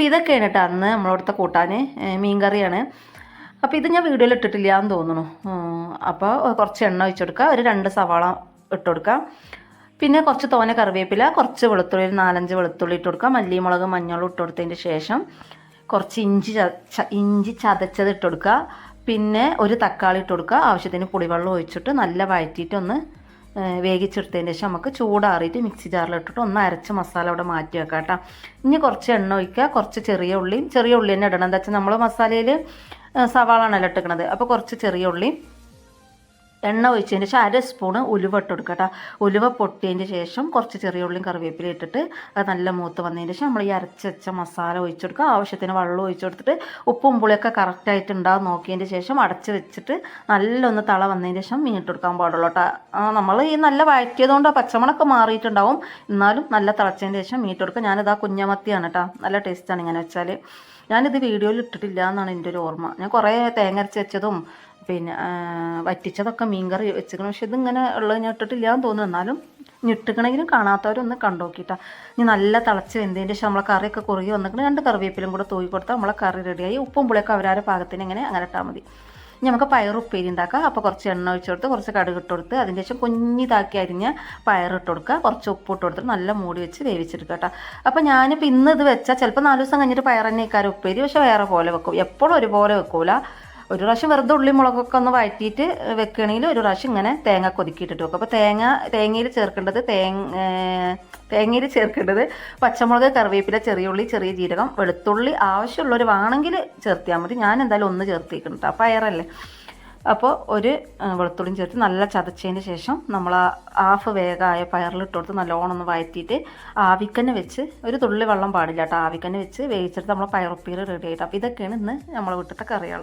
അപ്പോൾ ഇതൊക്കെയാണ് കേട്ടോ അന്ന് നമ്മളവിടുത്തെ കൂട്ടാൻ മീൻ കറിയാണ് അപ്പോൾ ഇത് ഞാൻ വീഡിയോയിൽ ഇട്ടിട്ടില്ല എന്ന് തോന്നുന്നു അപ്പോൾ കുറച്ച് എണ്ണ ഒഴിച്ചു കൊടുക്കുക ഒരു രണ്ട് സവാള ഇട്ട് കൊടുക്കുക. പിന്നെ കുറച്ച് തോന കറിവേപ്പില കുറച്ച് വെളുത്തുള്ളി ഒരു നാലഞ്ച് വെളുത്തുള്ളി ഇട്ട് കൊടുക്കുക. മല്ലിമുളക് മഞ്ഞളും ഇട്ട് കൊടുത്തതിന്റെ ശേഷം കുറച്ച് ഇഞ്ചി ഇഞ്ചി ചതച്ചത് ഇട്ട് കൊടുക്കുക. പിന്നെ ഒരു തക്കാളി ഇട്ട് കൊടുക്കുക. ആവശ്യത്തിന് പുളിവെള്ളം ഒഴിച്ചിട്ട് നല്ല വഴറ്റിയിട്ട് ഒന്ന് ഏഹ്, വേവിച്ചെടുത്തതിന് ശേഷം നമുക്ക് ചൂടാറിയിട്ട് മിക്സി ജാറിലിട്ടിട്ട് ഒന്ന് അരച്ച മസാല അവിടെ മാറ്റി വെക്കാം കേട്ടോ. ഇനി കുറച്ച് എണ്ണ ഒഴിക്കുക കുറച്ച് ചെറിയ ഉള്ളിയും ചെറിയ ഉള്ളി തന്നെ ഇടണം. എന്താ വെച്ചാൽ നമ്മൾ മസാലയിൽ സവാളാണല്ലോ ഇട്ടിക്കണത് അപ്പോൾ കുറച്ച് ചെറിയ ഉള്ളിയും എണ്ണ ഒഴിച്ചതിന് ശേഷം അര സ്പൂണ് ഉലുവ ഇട്ട് കൊടുക്കുക കേട്ടോ. ഉലുവ പൊട്ടിയതിന് ശേഷം കുറച്ച് ചെറിയ ഉള്ളിയും കറിവേപ്പില ഇട്ടിട്ട് അത് നല്ല മൂത്ത് വന്നതിന് ശേഷം നമ്മൾ ഈ അരച്ച് വെച്ച മസാല ഒഴിച്ചു കൊടുക്കുക. ആവശ്യത്തിന് വെള്ളം ഒഴിച്ചു കൊടുത്തിട്ട് ഉപ്പും പുളിയൊക്കെ കറക്റ്റായിട്ട് ഉണ്ടാവും നോക്കിയതിന് ശേഷം അടച്ച് വെച്ചിട്ട് നല്ലൊന്ന് തള വന്നതിന് ശേഷം മീൻ ഇട്ട് കൊടുക്കാൻ പാടുള്ളൂ കേട്ടോ. നമ്മൾ ഈ നല്ല വഴറ്റിയതുകൊണ്ട് ആ പച്ചമണൊക്കെ മാറിയിട്ടുണ്ടാവും. എന്നാലും നല്ല തിളച്ചതിന് ശേഷം മീൻ ഇട്ട് ഞാനിതാ കുഞ്ഞമത്തിയാണ് കേട്ടോ. നല്ല ടേസ്റ്റാണ് ഇങ്ങനെ വെച്ചാൽ ഞാനിത് വീഡിയോയിൽ ഇട്ടിട്ടില്ല എന്നാണ് എന്റെ ഒരു ഓർമ്മ. ഞാൻ കുറേ തേങ്ങ അരച്ച് വെച്ചതും പിന്നെ വറ്റിച്ചതൊക്കെ മീൻകറി വെച്ചിരിക്കണം. പക്ഷെ ഇതിങ്ങനെ ഉള്ളത് ഞാൻ ഇട്ടിട്ടില്ല എന്ന് തോന്നുന്നു. എന്നാലും ഞെട്ടിക്കണമെങ്കിലും കാണാത്തവരൊന്ന് കണ്ടോക്കിട്ടാ ഇനി നല്ല തിളച്ച് വെന്തതിന്റെ ശേഷം നമ്മളെ കറിയൊക്കെ കുറുകി വന്നിട്ട് രണ്ട് കറിവേപ്പിലും കൂടെ തൂക്കി കൊടുത്താൽ നമ്മളെ കറി റെഡിയായി ഉപ്പും പുളിയൊക്കെ അവരാരെ പാകത്തിന് ഇങ്ങനെ അങ്ങനെ ഇട്ടാൽ മതി. നമുക്ക് പയർ ഉപ്പേരി ഉണ്ടാക്കാം. അപ്പോൾ കുറച്ച് എണ്ണ ഒഴിച്ച് കൊടുത്ത് കുറച്ച് കടുക് ഇട്ട് കൊടുത്ത് അതിന് ശേഷം കുഞ്ഞിതാക്കി അരിഞ്ഞ പയർ ഇട്ട് കൊടുക്കുക. കുറച്ച് ഉപ്പ് ഇട്ട് കൊടുത്തിട്ട് നല്ല മൂടി വെച്ച് വേവിച്ചെടുക്കുക കേട്ടോ. അപ്പോൾ ഞാനിപ്പോൾ ഇന്ന് ഇത് വെച്ചാൽ ചിലപ്പോൾ നാല് ദിവസം കഴിഞ്ഞിട്ട് പയർ തന്നെ ഇക്കാരം ഉപ്പേരി. പക്ഷേ വേറെ പോലെ വെക്കും. എപ്പോഴും ഒരുപോലെ വെക്കൂല. ഒരു പ്രാവശ്യം വെറുതെ ഉള്ളി മുളകൊക്കെ ഒന്ന് വഴറ്റിയിട്ട് വെക്കുകയാണെങ്കിൽ ഒരു പ്രാവശ്യം ഇങ്ങനെ തേങ്ങ കൊതുക്കിയിട്ടിട്ട് വെക്കും. അപ്പോൾ തേങ്ങ തേങ്ങയിൽ ചേർക്കേണ്ടത് തേങ്ങ തേങ്ങയിൽ ചേർക്കേണ്ടത് പച്ചമുളക് കറിവേപ്പില ചെറിയ ഉള്ളി ചെറിയ ജീരകം വെളുത്തുള്ളി ആവശ്യമുള്ളവർ വേണമെങ്കിൽ ചേർത്തിയാൽ മതി. ഞാൻ എന്തായാലും ഒന്ന് ചേർത്തിക്കുന്നുണ്ട് അപ്പോൾ അയറല്ലേ അപ്പോൾ ഒരു വെളുത്തുള്ളി വെളുത്തുള്ളിയും ചേർത്ത് നല്ല ചതച്ചതിന് ശേഷം നമ്മൾ ആ ഹാഫ് വേഗമായ പയറിലിട്ട് കൊടുത്ത് നല്ലോണം ഒന്ന് വഴറ്റിയിട്ട് ആവിക്കന്നെ വെച്ച് ഒരു തുള്ളി വെള്ളം പാടില്ല കേട്ടോ. ആവിക്കന്നെ വെച്ച് വേവിച്ചെടുത്ത് നമ്മൾ പയറുപ്പീര് റെഡി ആയിട്ട്. അപ്പോൾ ഇതൊക്കെയാണ് ഇന്ന് നമ്മളെ വീട്ടിലത്തെ കറികൾ.